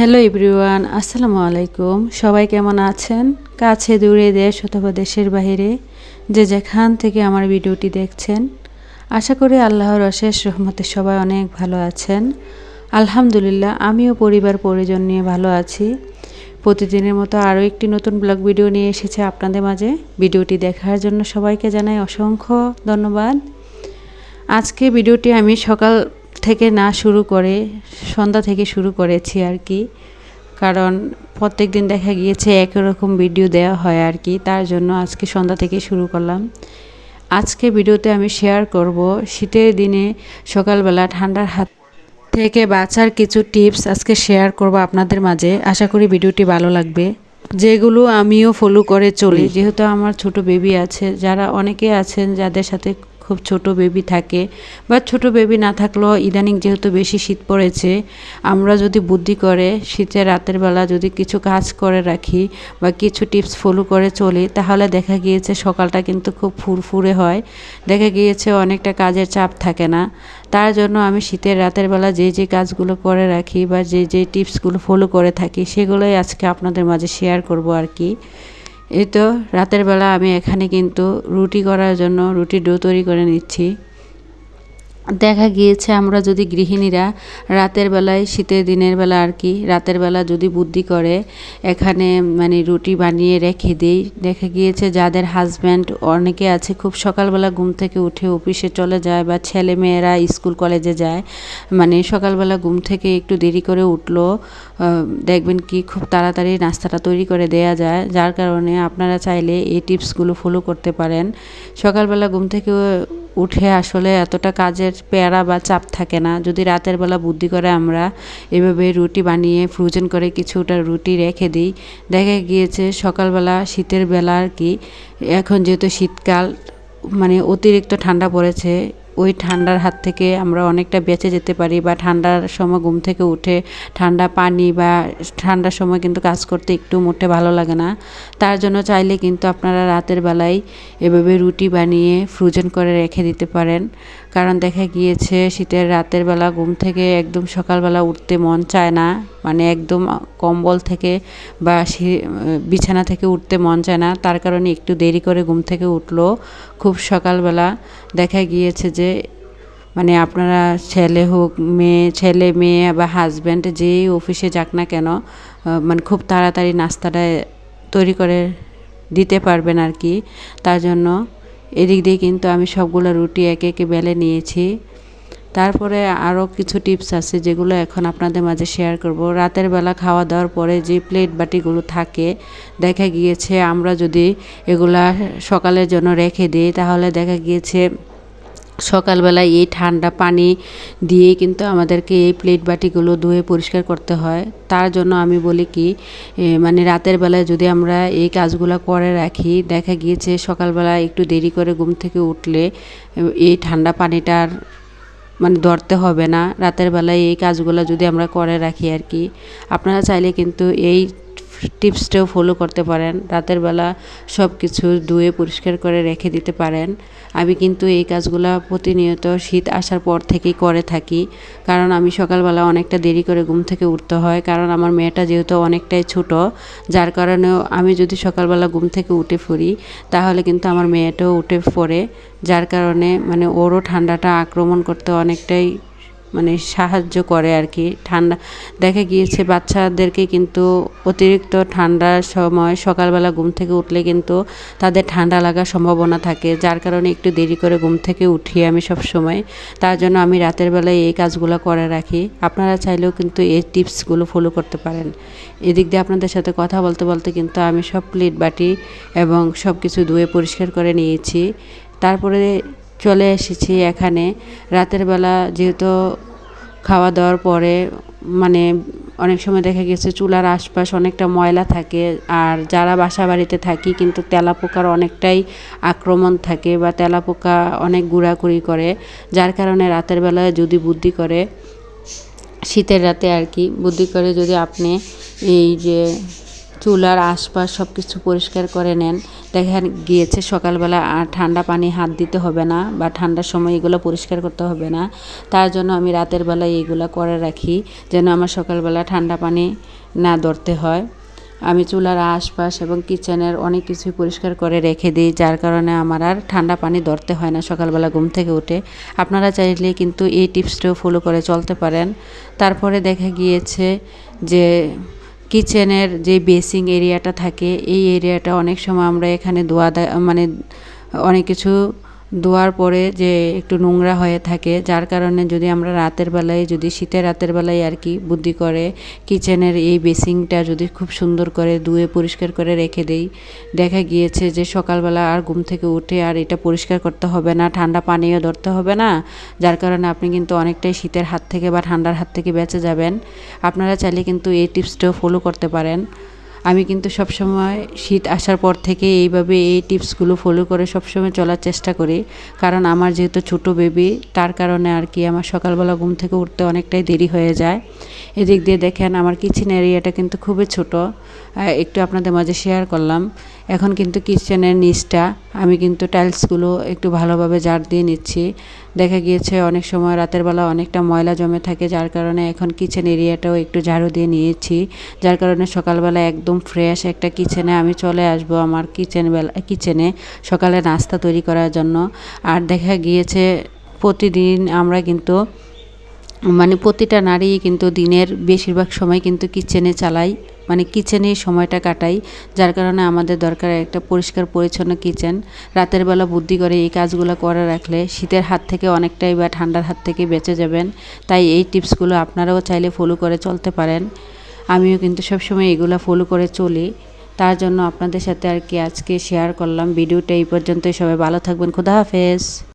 Hello everyone আসসালামু আলাইকুম। সবাই কেমন আছেন? কাছে, দূরে, দেশ অথবা দেশের বাইরে যে যেখান থেকে আমার ভিডিওটি দেখছেন, আশা করি আল্লাহর অশেষ রহমতে সবাই অনেক ভালো আছেন। আলহামদুলিল্লাহ, আমিও পরিবার, পরিজন নিয়ে ভালো আছি। প্রতিদিনের মতো আরও একটি নতুন ব্লগ ভিডিও নিয়ে এসেছে আপনাদের মাঝে। ভিডিওটি দেখার জন্য সবাইকে জানাই অসংখ্য ধন্যবাদ। আজকে ভিডিওটি আমি সকাল থেকে না শুরু করে সন্ধ্যা থেকে শুরু করেছি আর কি। কারণ প্রত্যেক দিন দেখা গিয়েছে একই রকম ভিডিও দেওয়া হয় আর কি তার জন্য আজকে সন্ধ্যা থেকে শুরু করলাম। আজকে ভিডিওতে আমি শেয়ার করব শীতের দিনে সকালবেলা ঠান্ডার হাত থেকে বাঁচার কিছু টিপস আজকে শেয়ার করব আপনাদের মাঝে। আশা করি ভিডিওটি ভালো লাগবে। যেগুলো আমিও ফলো করে চলি যেহেতু আমার ছোট বেবি আছে যারা অনেকে আছেন যাদের সাথে খুব ছোট বেবি থাকে বা ছোট বেবি না থাকলেও ইদানিং যেহেতু বেশি শীত পড়েছে, আমরা যদি বুদ্ধি করে শীতের রাতের বেলা যদি কিছু কাজ করে রাখি বা কিছু টিপস ফলো করে চলি, তাহলে দেখা গিয়েছে সকালটা কিন্তু খুব ফুরফুরে হয়। দেখা গিয়েছে অনেকটা কাজের চাপ থাকে না। তার জন্য আমি শীতের রাতের বেলা যে যে কাজগুলো করে রাখি বা যে যে টিপসগুলো ফলো করে থাকি, সেগুলোই আজকে আপনাদের মাঝে শেয়ার করব আর কি। এই তো রাতের বেলা আমি এখানে কিন্তু রুটি করার জন্য রুটির ডো তৈরি করে নিচ্ছি। দেখা গিয়েছে আমরা যদি গৃহিণীরা রাতের বেলায়, শীতের দিনের বেলা আর কি, রাতের বেলা যদি বুদ্ধি করে, এখানে মানে রুটি বানিয়ে রেখে দিই। দেখা গিয়েছে যাদের হাজব্যান্ড অনেকে আছে, খুব সকালবেলা ঘুম থেকে উঠে অফিসে চলে যায় বা ছেলে মেয়েরা স্কুল কলেজে যায় মানে সকালবেলা ঘুম থেকে একটু দেরি করে উঠল দেখবেন কি খুব তাড়াতাড়ি নাস্তাটা তৈরি করে দেয়া যায়। যার কারণে আপনারা চাইলে এই টিপসগুলো ফলো করতে পারেন। সকালবেলা ঘুম থেকে উঠে আসলে এতটা কাজের পেয়ারা বা চাপ থাকে না। যদি রাতের বেলা বুদ্ধি করে আমরা এভাবে রুটি বানিয়ে ফ্রোজেন করে কিছুটা রুটি রেখে দিই, দেখা গিয়েছে সকালবেলা শীতের বেলা আর কি, এখন যেহেতু শীতকাল মানে অতিরিক্ত ঠান্ডা পড়েছে ওই ঠান্ডার হাত থেকে আমরা অনেকটা বেঁচে যেতে পারি বা ঠান্ডার সময় ঘুম থেকে উঠে ঠান্ডা পানি বা ঠান্ডার সময় কিন্তু কাজ করতে একটু মোটে ভালো লাগে না। তার জন্য চাইলে কিন্তু আপনারা রাতের বেলায় এভাবে রুটি বানিয়ে ফ্রোজেন করে রেখে দিতে পারেন। কারণ দেখা গিয়েছে শীতের রাতের বেলা ঘুম থেকে একদম সকালবেলা উঠতে মন চায় না। মানে একদম কম্বল থেকে বা সে বিছানা থেকে উঠতে মন চায় না। তার কারণে একটু দেরি করে ঘুম থেকে উঠল। খুব সকালবেলা দেখা গিয়েছে যে মানে আপনারা ছেলে হোক, মেয়ে, ছেলে, মেয়ে বা হাজব্যান্ড যেই অফিসে যাক না কেন মানে খুব তাড়াতাড়ি নাস্তাটা তৈরি করে দিতে পারবেন আর কি। তার জন্য এদিক দিয়ে কিন্তু আমি সবগুলো রুটি একে একে বেলে নিয়েছি। তারপরে আরও কিছু টিপস আছে যেগুলো এখন আপনাদের মাঝে শেয়ার করব। রাতের বেলা খাওয়া দাওয়ার পরে যে প্লেট বাটিগুলো থাকে, দেখা গিয়েছে আমরা যদি এগুলা সকালের জন্য রেখে দিই, তাহলে দেখা গিয়েছে সকালবেলায় এই ঠান্ডা পানি দিয়ে কিন্তু আমাদেরকে এই প্লেট বাটিগুলো ধুয়ে পরিষ্কার করতে হয়। তার জন্য আমি বলি কি মানে রাতের বেলায় যদি আমরা এই কাজগুলো করে রাখি, দেখা গিয়েছে সকালবেলা একটু দেরি করে ঘুম থেকে উঠলে এই ঠান্ডা পানিটার মানে ধরতে হবে না। রাতের বেলায় এই কাজগুলো যদি আমরা করে রাখি আর কি। আপনারা চাইলে কিন্তু এই টিপসটাও ফলো করতে পারেন। রাতের বেলা সব কিছু ধুয়ে পরিষ্কার করে রেখে দিতে পারেন। আমি কিন্তু এই কাজগুলো প্রতিনিয়ত শীত আসার পর থেকেই করে থাকি। কারণ আমি সকালবেলা অনেকটা দেরি করে ঘুম থেকে উঠতে হয়। কারণ আমার মেয়েটা যেহেতু অনেকটাই ছোট, যার কারণেও আমি যদি সকালবেলা ঘুম থেকে উঠে পড়ি, তাহলে কিন্তু আমার মেয়েটাও উঠে পড়ে। যার কারণে মানে ওরও ঠান্ডাটা আক্রমণ করতে অনেকটাই মানে সাহায্য করে আর কি। ঠান্ডা, দেখা গিয়েছে বাচ্চাদেরকে কিন্তু অতিরিক্ত ঠান্ডার সময় সকালবেলা ঘুম থেকে উঠলে কিন্তু তাদের ঠান্ডা লাগার সম্ভাবনা থাকে, যার কারণে একটু দেরি করে ঘুম থেকে উঠি আমি সব সময় তার জন্য আমি রাতের বেলায় এই কাজগুলো করে রাখি। আপনারা চাইলেও কিন্তু এই টিপসগুলো ফলো করতে পারেন। এদিক দিয়ে আপনাদের সাথে কথা বলতে বলতে কিন্তু আমি সব প্লেট বাটি এবং সব কিছু ধুয়ে পরিষ্কার করে নিয়েছি। তারপরে চলে এসেছি এখানে। রাতের বেলা যেহেতু খাওয়া দাওয়ার পরে মানে অনেক সময় দেখা গেছে চুলার আশপাশ অনেকটা ময়লা থাকে। আর যারা বাসা বাড়িতে থাকি কিন্তু তেলাপোকার অনেকটাই আক্রমণ থাকে বা তেলাপোকা অনেক গুড়াগুড়ি করে, যার কারণে রাতের বেলায় যদি বুদ্ধি করে, শীতের রাতে আর কি, বুদ্ধি করে যদি আপনি এই যে চুলার আশপাশ সব কিছু পরিষ্কার করে নেন। দেখেন, গিয়েছে সকালবেলা, আর ঠান্ডা পানি হাত দিতে হবে না বা ঠান্ডার সময় এগুলো পরিষ্কার করতে হবে না। তার জন্য আমি রাতের বেলায় এগুলো করে রাখি, যেন আমার সকালবেলা ঠান্ডা পানি না ধরতে হয়। আমি চুলার আশপাশ এবং কিচেনের অনেক কিছুই পরিষ্কার করে রেখে দিই, যার কারণে আমার আর ঠান্ডা পানি ধরতে হয় না সকালবেলা ঘুম থেকে উঠে। আপনারা চাইলে কিন্তু এই টিপসটাও ফলো করে চলতে পারেন। তারপরে দেখা গিয়েছে যে কিচেনের যে বেসিং এরিয়াটা থাকে, এই এরিয়াটা অনেক সময় আমরা এখানে ধোয়া মানে অনেক কিছু ধোয়ার পরে যে একটু নোংরা হয়ে থাকে, যার কারণে যদি আমরা রাতের বেলায়, যদি শীতের রাতের বেলায় আর কি বুদ্ধি করে, কিচেনের এই বেসিংটা যদি খুব সুন্দর করে ধুয়ে পরিষ্কার করে রেখে দেই। দেখা গিয়েছে যে সকালবেলা আর ঘুম থেকে উঠে আর এটা পরিষ্কার করতে হবে না, ঠান্ডা পানীয় ধরতে হবে না, যার কারণে আপনি কিন্তু অনেকটাই শীতের হাত থেকে বা ঠান্ডার হাত থেকে বেঁচে যাবেন। আপনারা চাইলে কিন্তু এই টিপসটাও ফলো করতে পারেন। আমি কিন্তু সবসময় শীত আসার পর থেকে এইভাবে এই টিপসগুলো ফলো করে সবসময় চলার চেষ্টা করি। কারণ আমার যেহেতু ছোট বেবি তার কারণে আর কি আমার সকালবেলা ঘুম থেকে উঠতে অনেকটাই দেরি হয়ে যায়। এদিক দিয়ে দেখেন, আমার কিচেন এরিয়াটা কিন্তু খুবই ছোট। একটু আপনাদের মাঝে শেয়ার করলাম। এখন কিন্তু কিচেনের নিচটা, আমি কিন্তু টাইলসগুলো একটু ভালোভাবে জার দিয়ে নিচ্ছি। দেখা গিয়েছে অনেক সময় রাতের বেলা অনেকটা ময়লা জমে থাকে, যার কারণে এখন কিচেন এরিয়াটাও একটু ঝাড়ু দিয়ে নিয়েছি। যার কারণে সকালবেলা একদম ফ্রেশ একটা কিচেনে আমি চলে আসব আমার কিচেন বেলা, কিচেনে সকালে নাস্তা তৈরি করার জন্য। আর দেখা গিয়েছে প্রতিদিন আমরা কিন্তু মানে প্রতিটা নারী কিন্তু দিনের বেশিরভাগ সময় কিন্তু কিচেনে চালাই মানে কিচেনেই সময়টা কাটাই। যার কারণে আমাদের দরকার একটা পরিষ্কার, পরিচ্ছন্ন কিচেন রাতের বেলা বুদ্ধি করে এই কাজগুলো করে রাখলে শীতের হাত থেকে অনেকটাই বা ঠান্ডার হাত থেকে বেঁচে যাবেন। তাই এই টিপসগুলো আপনারাও চাইলে ফলো করে চলতে পারেন। আমিও কিন্তু সবসময় এগুলো ফলো করে চলি। তার জন্য আপনাদের সাথে আর কি আজকে শেয়ার করলাম। ভিডিওটা এই পর্যন্তই। সবাই ভালো থাকবেন। খুদা হাফেজ।